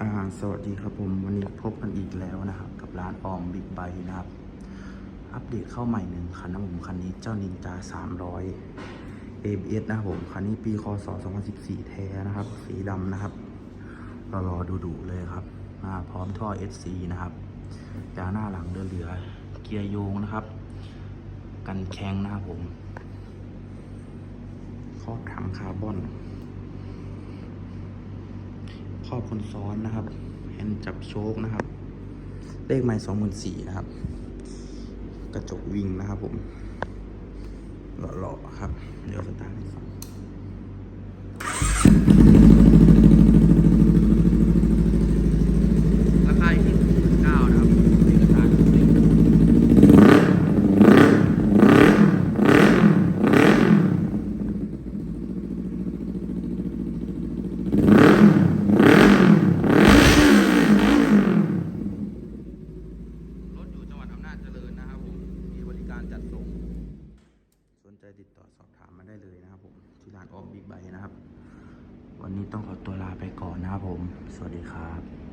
สวัสดีครับผมวันนี้พบกันอีกแล้วนะครับ กับร้านออมบิ๊กไบนะครับ อัปเดตเข้าใหม่หนึ่งคันนะผมคันนี้เจ้านินจา 300 ABS นะครับผม คันนี้ปีคศ2014 แท้นะครับ สีดำนะครับรอรอดูดูๆเลยครับมาพร้อมท่อ SC นะครับยางหน้าหลังเดือเหลือเกียร์โยงนะครับ กันแข้งนะครับผมครอบถังคาร์บอน รอบคนซ้อนนะครับแฮนด์จับโชคนะครับ เลขไม้สองหมื่นสี่นะครับ กระจกวิ่งนะครับผมหล่อๆครับ เดี๋ยวสตาร์ทให้ฟังราคาอยู่ที่หมื่นเก้านะครับเอกสารทุกเล่มรถอยู่จังหวัดอำนาจเจริญนะครับผม มีบริการจัดส่ง สนใจติดต่อสอบถามมาได้เลยนะครับผมที่ร้านออมบิ๊กไบนะครับ วันนี้ต้องขอตัวลาไปก่อนนะครับผม สวัสดีครับ